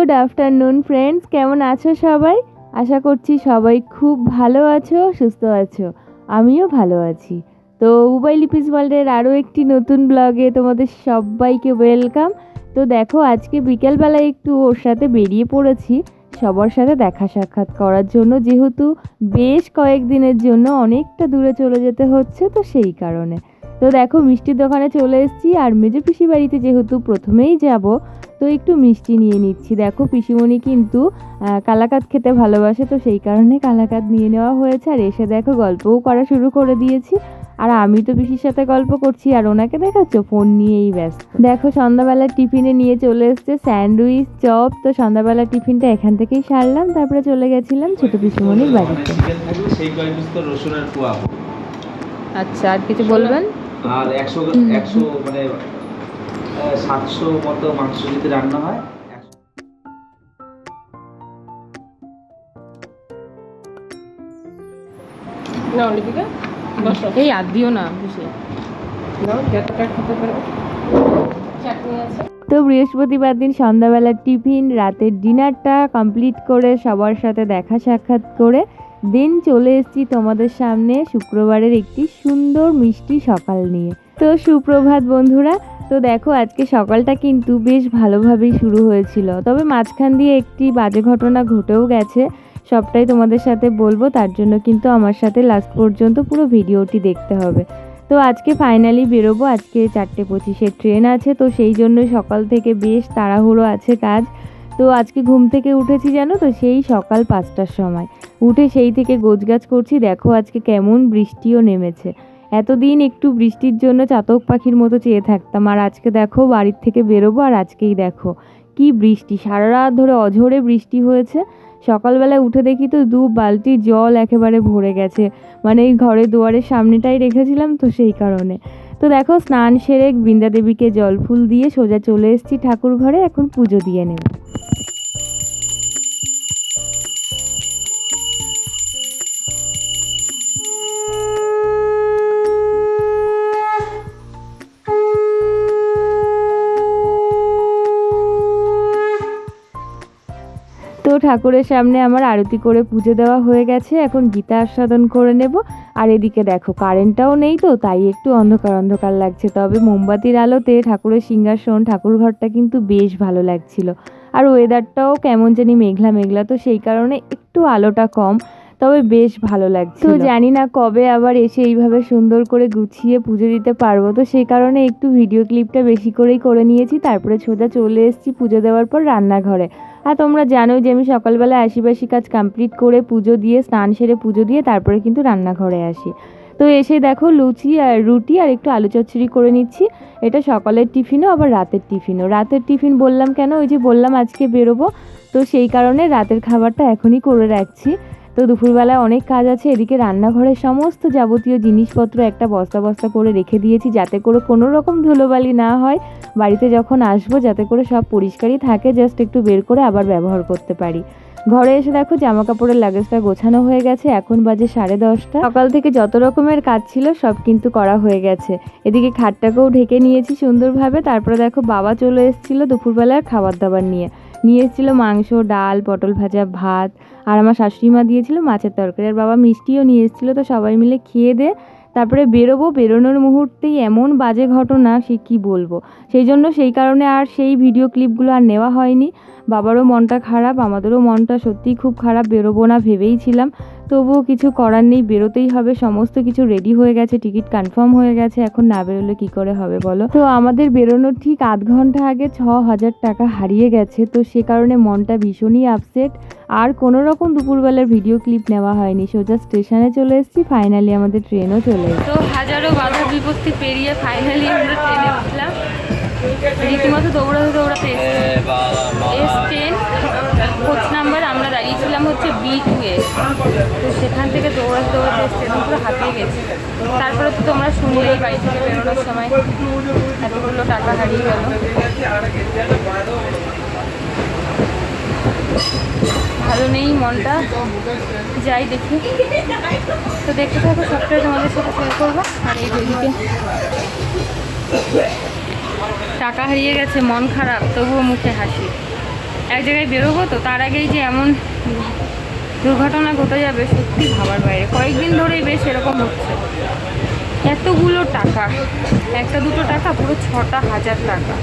Good afternoon friends কেমন আছো সবাই? আশা করছি সবাই খুব ভালো আছো, সুস্থ আছো। আমিও ভালো আছি। তো উবাই লিপিস ওয়ার্ল্ডের আরও একটি নতুন ব্লগে তোমাদের সবাইকে ওয়েলকাম। তো দেখো, আজকে বিকেলবেলায় একটু ওর সাথে বেরিয়ে পড়েছি। সবার সাথে দেখা সাক্ষাৎ করার জন্য, যেহেতু বেশ কয়েকদিনের জন্য অনেকটা দূরে চলে যেতে হচ্ছে, তো সেই কারণে। তো দেখো মিষ্টির দোকানে চলে এসেছি আর মেজো পিসি বাড়িতে যেহেতু প্রথমেই যাব তো একটু মিষ্টি নিয়ে নিচ্ছি। দেখো পিসিমণি কিন্তু কালাকাত খেতে ভালোবাসে তো সেই কারণে কালাকাত নিয়ে নেওয়া হয়েছে। আর এসে দেখো গল্পও করা শুরু করে দিয়েছি। আর আমি তো পিসির সাথে গল্প করছি আর ওনাকে দেখাচ্ছ ফোন নিয়েই ব্যস্ত। দেখো সন্ধ্যাবেলার টিফিনে নিয়ে চলে এসছে স্যান্ডউইচ চপ। তো সন্ধ্যাবেলার টিফিনটা এখান থেকেই সারলাম তারপরে চলে গেছিলাম ছোট পিসিমণির বাড়িতে। আচ্ছা আর কিছু বলবেন? আর একশো একশো মানে সাতশো মতো মাংস যদি রান্না হয় না অলিপিকা বসো। এই আর দিও না বুঝে নাও যতটা খেতে পারো। চাটনি আছে। তো বৃহস্পতিবার দিন সন্ধ্যাবেলার টিফিন রাতের ডিনারটা কমপ্লিট করে সবার সাথে দেখা সাক্ষাৎ করে দিন চলে এসেছি তোমাদের সামনে শুক্রবারের একটি সুন্দর মিষ্টি সকাল নিয়ে। তো সুপ্রভাত বন্ধুরা, তো দেখো আজকে সকালটা কিন্তু বেশ ভালোভাবেই শুরু হয়েছিল। তবে মাঝখান দিয়ে একটি বাজে ঘটনা ঘটেও গেছে, সবটাই তোমাদের সাথে বলব। তার জন্য কিন্তু আমার সাথে লাস্ট পর্যন্ত পুরো ভিডিওটি দেখতে হবে। তো আজকে ফাইনালি বেরোবো। আজকে চারটে পঁচিশের ট্রেন আছে, তো সেই জন্য সকাল থেকে বেশ তাড়াহুড়ো আছে কাজ। তো আজকে ঘুম থেকে উঠেছি জানো তো? সেই সকাল পাঁচটার সময়। উঠে সেই থেকে গোছগাছ করছি। দেখো আজকে কেমন বৃষ্টিও নেমেছে। এতদিন একটু বৃষ্টির জন্য চাতক পাখির মতো চেয়ে থাকতাম। আর আজকে দেখো বাড়ির থেকে বেরোবো আর আজকেই দেখো। কি বৃষ্টি! সারা রাত ধরে অঝোরে বৃষ্টি হয়েছে। সকালবেলায় উঠে দেখি তো দু বালতি জল একেবারে ভরে গেছে। মানে এই ঘরের দুয়ারের সামনেটাই রেখেছিলাম তো সেই কারণে। তো দেখো স্নান সেরে বৃন্দা দেবীকে জল ফুল দিয়ে সোজা চলে এসেছি ঠাকুর ঘরে। এখন পুজো দিয়ে নেব। তো ঠাকুরের সামনে আমার আরতি করে পুজো দেওয়া হয়ে গেছে এখন গীতা আস্বাদন করে নেব। আর এদিকে দেখো কারেন্টটাও নেই তো তাই একটু অন্ধকার অন্ধকার লাগছে। তবে মোমবাতির আলোতে ঠাকুরের সিংহাসন ঠাকুর ঘরটা কিন্তু বেশ ভালো লাগছিল। আর ওয়েদারটাও কেমন জানি মেঘলা মেঘলা তো সেই কারণে একটু আলোটা কম তবে বেশ ভালো লাগছে তো জানি না কবে আবার এসে এইভাবে সুন্দর করে গুছিয়ে পুজো দিতে পারব। তো সেই কারণে একটু ভিডিও ক্লিপটা বেশি করেই করে নিয়েছি। তারপরে সোজা চলে এসেছি পুজো দেওয়ার পর রান্নাঘরে। আর তোমরা জানো যে আমি সকালবেলা আশিবাসি কাজ কমপ্লিট করে পুজো দিয়ে, স্নান সেরে পুজো দিয়ে তারপরে কিন্তু রান্নাঘরে আসি। তো এসে দেখো লুচি আর রুটি আর একটু আলু চচ্চড়ি করে নিচ্ছি। এটা সকালের টিফিনও, আবার রাতের টিফিনও। রাতের টিফিন বললাম কেন? ওই যে বললাম আজকে বেরোবো। তো সেই কারণে রাতের খাবারটা এখনই করে রাখছি। তো দুপুরবেলায় অনেক কাজ আছে, এদিকে রান্নাঘরের সমস্ত যাবতীয় জিনিসপত্র একটা বস্তা বস্তা করে রেখে দিয়েছি যাতে করে কোনো রকম ধুলোবালি না হয়। বাড়িতে যখন আসব যাতে করে সব পরিষ্কারই থাকে জাস্ট একটু বের করে আবার ব্যবহার করতে পারি। ঘরে এসে দেখো জামা কাপড়ের লাগেজটা গোছানো হয়ে গেছে, এখন বাজে সাড়ে দশটা। সকাল থেকে যত রকমের কাজ ছিল সব কিন্তু করা হয়ে গেছে। এদিকে খাটটাকেও ঢেকে নিয়েছি সুন্দরভাবে, তারপরে দেখো বাবা চলে এসেছিল দুপুরবেলার খাবার দাবার নিয়ে। নিয়ে এসেছিল মাংস, ডাল, পটল ভাজা, ভাত। আর আমার শাশুড়ি মা দিয়েছিল মাছের তরকারি। আর বাবা মিষ্টিও নিয়ে এসেছিল, তো সবাই মিলে খেয়ে দে, তারপরে বেরোবো। বেরোনোর মুহূর্তেই এমন বাজে ঘটনা, সে কি বলব? সেই জন্য সেই কারণে আর সেই ভিডিও ক্লিপগুলো আর নেওয়া হয়নি। বাবারও মনটা খারাপ, আমাদেরও মনটা সত্যিই খুব খারাপ, বেরোবো না ভেবেই ছিলাম। তবুও কিছু করার নেই বেরোতেই হবে সমস্ত কিছু রেডি হয়ে গেছে টিকিট কনফার্ম হয়ে গেছে এখন না বেরোলে কি করে হবে বলো? তো আমাদের বেরোনোর ঠিক আধ ঘণ্টা আগে ছ হাজার টাকা হারিয়ে গেছে তো সে কারণে মনটা ভীষণই আপসেট আর কোনো রকম দুপুরবেলার ভিডিও ক্লিপ নেওয়া হয়নি সোজা স্টেশনে চলে এসেছি ফাইনালি আমাদের ট্রেনও চলে এসেছে। তো হাজারো বাধা বিপত্তি পেরিয়ে ফাইনালি আমরা ট্রেনে উঠলাম। রীতিমতো দৌড়াতে দৌড়াতে এস টেন কোচ নাম্বার আমরা দাঁড়িয়েছিলাম হচ্ছে বি টু এস তো সেখান থেকে দৌড়াতে দৌড়াতে স্টেশন পুরো হাঁপিয়ে গেছি। তারপরে তো তোমরা শুনলেই বাড়ি থেকে বেরোনোর সময় এতগুলো টাকা হারিয়ে গেল। ভালো নেই মনটা। যাই দেখি। তো দেখতে থাকো, সবটাই তোমাদের সাথে শেয়ার করব। আর এই দিকে টাকা হারিয়ে গেছে, মন খারাপ, তবুও মুখে হাসি। এক জায়গায় বেরোবো তো, তার আগেই যে এমন দুর্ঘটনা ঘটে যাবে, সত্যি ভাবার বাইরে। কয়েকদিন ধরেই বেশ এরকম হচ্ছে। এতগুলো টাকা, একটা দুটো টাকা, পুরো ছটা হাজার টাকা।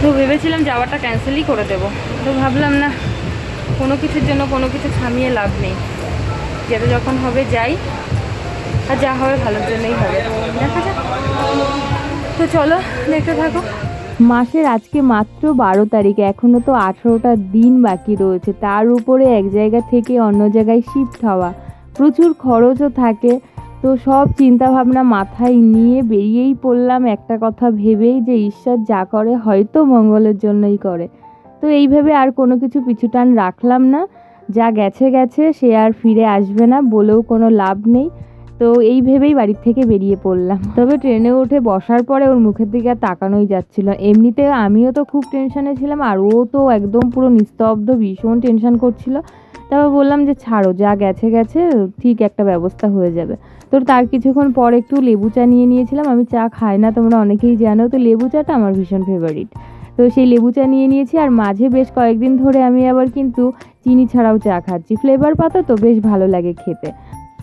তো ভেবেছিলাম যাওয়াটা ক্যান্সেলই করে দেবো। তো ভাবলাম, না, কোনো কিছুর জন্য কোনো কিছু থামিয়ে লাভ নেই। যেটা যখন হবে যাই, আর যা হবে ভালোর জন্যই হবে। দেখা যাক। তো চলো, দেখতে থাকো। মাসের আজকে মাত্র বারো তারিখ এখনও তো আঠেরোটা দিন বাকি রয়েছে। তার উপরে এক জায়গা থেকে অন্য জায়গায় শিফট হওয়া। প্রচুর খরচও থাকে। তো সব চিন্তা ভাবনা মাথায় নিয়ে বেরিয়েই পড়লাম একটা কথা ভেবেই যে ঈশ্বর যা করে হয়তো মঙ্গলের জন্যই করে। তো এইভাবে আর কোনো কিছু পিছুটান রাখলাম না। যা গেছে গেছে, সে আর ফিরে আসবে না বলেও কোনো লাভ নেই। তো এই ভেবেই বাড়ির থেকে বেরিয়ে পড়লাম। তবে ট্রেনে উঠে বসার পরে ওর মুখের দিকে আর তাকানোই যাচ্ছিল এমনিতে আমিও তো খুব টেনশনে ছিলাম আর ও তো একদম পুরো নিস্তব্ধ, ভীষণ টেনশন করছিল। তারপর বললাম যে, ছাড়ো, যা গেছে গেছে, ঠিক একটা ব্যবস্থা হয়ে যাবে। তো তার কিছুক্ষণ পর একটু লেবু চা নিয়ে নিয়েছিলাম। আমি চা খাই না, তোমরা অনেকেই জানো, তো লেবু চাটা আমার ভীষণ ফেভারিট তো সেই লেবু চা নিয়ে নিয়েছি আর মাঝে বেশ কয়েকদিন ধরে আমি আবার কিন্তু চিনি ছাড়াও চা খাচ্ছি। ফ্লেভার পাতা তো বেশ ভালো লাগে খেতে।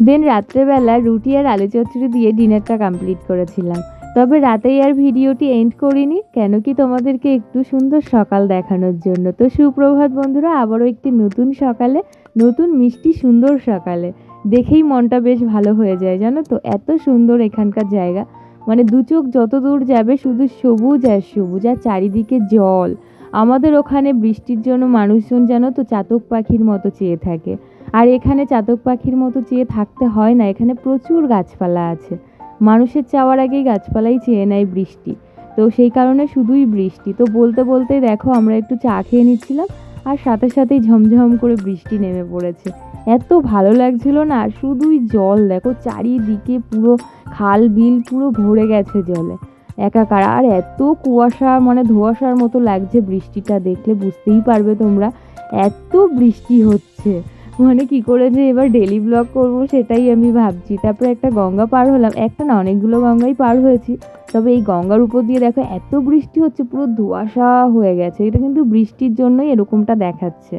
দেন রাত্রেবেলা রুটি আর আলু চচ্চড়ি দিয়ে ডিনারটা কমপ্লিট করেছিলাম। তবে রাতেই আর ভিডিওটি এন্ড করিনি, কেন কি তোমাদেরকে একটু সুন্দর সকাল দেখানোর জন্য। তো সুপ্রভাত বন্ধুরা, আবারও একটি নতুন সকালে, নতুন মিষ্টি সুন্দর সকালে। দেখেই মনটা বেশ ভালো হয়ে যায়, জানো তো? এত সুন্দর এখানকার জায়গা। মানে দু চোখ যত দূর যাবে শুধু সবুজ আর সবুজ, আর চারিদিকে জল। আমাদের ওখানে বৃষ্টির জন্য মানুষজন যেন তো, চাতক পাখির মতো চেয়ে থাকে। আর এখানে চাতক পাখির মতো চেয়ে থাকতে হয় না, এখানে প্রচুর গাছপালা আছে। মানুষের চাওয়ার আগেই গাছপালাই চেয়ে নেয় বৃষ্টি। তো সেই কারণে শুধুই বৃষ্টি। তো বলতে বলতে দেখো আমরা একটু চা খেয়ে নিচ্ছিলাম, আর সাথে সাথেই ঝমঝম করে বৃষ্টি নেমে পড়েছে। এত ভালো লাগছিল না শুধুই জল। দেখো চারিদিকে পুরো খাল বিল পুরো ভরে গেছে জলে। একাকার, আর এত কুয়াশা মানে ধোঁয়াশার মতো লাগছে বৃষ্টিটা দেখলে, বুঝতেই পারবে তোমরা, এত বৃষ্টি হচ্ছে। মানে কি করে যে এবার ডেলি ব্লগ করব সেটাই আমি ভাবছি। তারপরে একটা গঙ্গা পার হলাম। একটা না, অনেকগুলো গঙ্গাই পার হয়েছি। তবে এই গঙ্গার উপর দিয়ে দেখো, এত বৃষ্টি হচ্ছে, পুরো ধোয়াশা হয়ে গেছে। এটা কিন্তু বৃষ্টির জন্যই এরকমটা দেখাচ্ছে।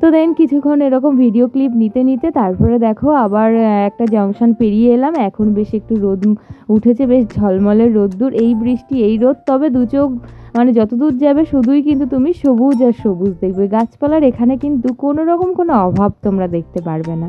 তো দেন কিছুক্ষণ এরকম ভিডিও ক্লিপ নিতে নিতে তারপরে দেখো আবার একটা জংশন পেরিয়ে এলাম। এখন বেশ একটু রোদ উঠেছে, বেশ ঝলমলের রোদ্দুর এই বৃষ্টি, এই রোদ, তবে দু চোখ মানে যত দূর যাবে শুধুই কিন্তু তুমি সবুজ আর সবুজ দেখবে। গাছপালার এখানে কিন্তু কোনো রকম কোনো অভাব তোমরা দেখতে পারবে না।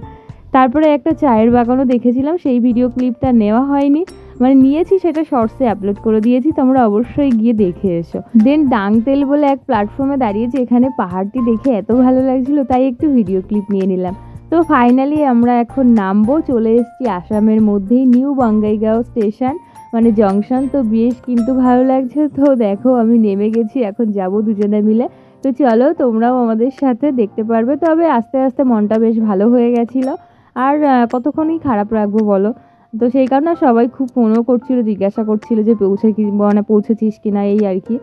তারপরে একটা চায়ের বাগানও দেখেছিলাম, সেই ভিডিও ক্লিপটা নেওয়া হয়নি। মানে নিয়েছি সেটা শর্টসে আপলোড করে দিয়েছি, তোমরা অবশ্যই গিয়ে দেখে এসো। দেন ডাংতেল বলে এক প্ল্যাটফর্মে দাঁড়িয়েছি, এখানে পাহাড়টি দেখে এত ভালো লাগছিল, তাই একটু ভিডিও ক্লিপ নিয়ে নিলাম। তো ফাইনালি আমরা এখন নামবো, চলে এসেছি আসামের মধ্যেই নিউ বঙ্গাইগাঁও স্টেশন মানে জংশন তো বেশ কিন্তু ভালো লাগছে। তো দেখো আমি নেমে গেছি, এখন যাব দুজনে মিলে। তো চলো, তোমরাও আমাদের সাথে দেখতে পারবে। তবে আস্তে আস্তে মনটা বেশ ভালো হয়ে গেছিল। আর কতক্ষণই খারাপ রাখব বলো? তো সেই কারণে সবাই খুব ফোনও করছিল, জিজ্ঞাসা করছিল যে পৌঁছে কি মানে পৌঁছেছিস কি না এই আর কি।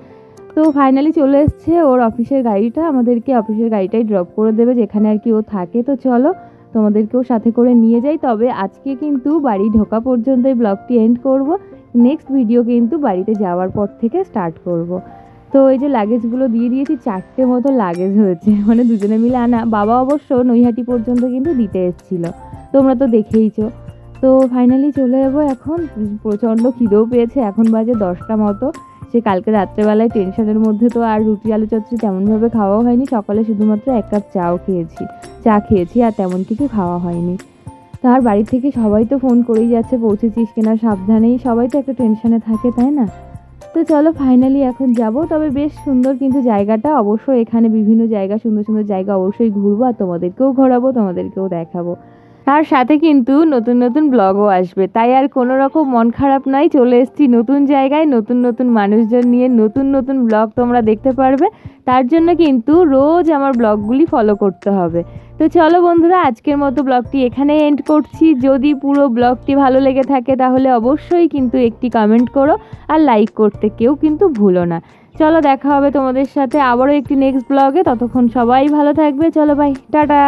তো ফাইনালি চলে এসছে ওর অফিসের গাড়িটা, আমাদেরকে অফিসের গাড়িটাই ড্রপ করে দেবে যেখানে আর কি ও থাকে। তো চলো তোমাদেরকেও সাথে করে নিয়ে যাই, তবে আজকে কিন্তু বাড়ি ঢোকা পর্যন্ত এই ব্লগটি এন্ড করব। নেক্সট ভিডিও কিন্তু বাড়িতে যাওয়ার পর থেকে স্টার্ট করব। তো এই যে লাগেজগুলো দিয়ে দিয়েছি, চারটে মতো লাগেজ হয়েছে মানে দুজনে মিলে আনা। বাবা অবশ্য নৈহাটি পর্যন্ত কিন্তু দিতে এসেছিল। তোমরা তো দেখেইছো। তো ফাইনালি চলে যাব এখন। প্রচণ্ড খিদেও পেয়েছে, এখন বাজে দশটা মতো। সে কালকে রাত্রেবেলায় টেনশনের মধ্যে তো আর রুটি, আলু, চচ্চড়ি তেমনভাবে খাওয়াও হয়নি। সকালে শুধুমাত্র এক কাপ চাও খেয়েছি। চা খেয়েছি আর তেমন কিছু খাওয়া হয়নি। তার বাড়ি থেকে সবাই তো ফোন করেই যাচ্ছে, পৌঁছেছিস কিনা সাবধানেই। সবাই তো একটা টেনশনে থাকে, তাই না? তো চলো ফাইনালি এখন যাব। তবে বেশ সুন্দর কিন্তু জায়গাটা। অবশ্যই এখানে বিভিন্ন জায়গা, সুন্দর সুন্দর জায়গা অবশ্যই ঘুরবো আর তোমাদেরকেও ঘোরাবো, তোমাদেরকেও দেখাবো। তার সাথে কিন্তু নতুন নতুন ব্লগও আসবে। তাই আর কোনো রকম মন খারাপ নাই, চলে এসেছি নতুন জায়গায়, নতুন নতুন মানুষজন নিয়ে নতুন নতুন ব্লগ তোমরা দেখতে পারবে। তার জন্য কিন্তু রোজ আমার ব্লগগুলি ফলো করতে হবে। তো চলো বন্ধুরা, আজকের মতো ব্লগটি এখানে এন্ড করছি। যদি পুরো ব্লগটি ভালো লেগে থাকে, তাহলে অবশ্যই কিন্তু একটি কমেন্ট করো আর লাইক করতে কেউ কিন্তু ভুলো না। চলো দেখা হবে তোমাদের সাথে আবারও একটি নেক্সট ব্লগে ততক্ষণ সবাই ভালো থাকবে। চলো বাই টাটা।